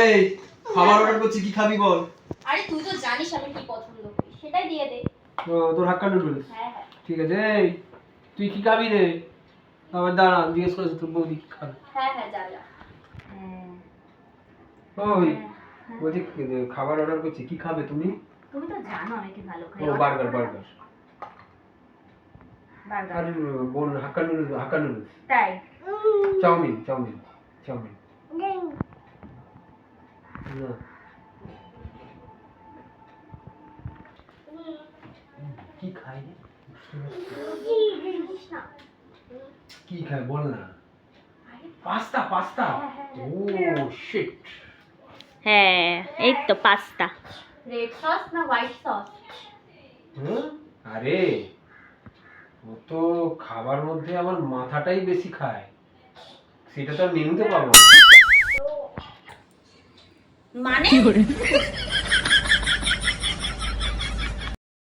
এই খাবার অর্ডার করছি কি খাবি বল? আরে তুই তো জানিস আমি কি পছন্দ করি সেটাই দিয়ে দে। ও, তোর হাক্কা নুডলস হ্যাঁ হ্যাঁ। ঠিক আছে এই তুই কি খাবি রে? আবার দাঁড়া জিজ্ঞেস করেছি তোর বৌদি কি খাবে। হ্যাঁ হ্যাঁ যা যা। হ্যাঁ ওই হ্যাঁ। বলছি খাবার অর্ডার করছি কি খাবে তুমি? তুমি তো জানো আমি কি ভালো খাই। ও বার্গার বার্গার। বার্গার। বোন হাক্কা নুডলস হাক্কা নুডলস তাই? Chow mein chow mein chow mein. না কি খাই কি খায় বল না। Pasta pasta. ও শিট হ্যাঁ এই তো পাস্তা। রেড সস না হোয়াইট সস আরে ও তো খাবার মধ্যে আমার মাথাটাই বেশি খায়। সেটা তো আর মেনুতে পাবো না। মানে?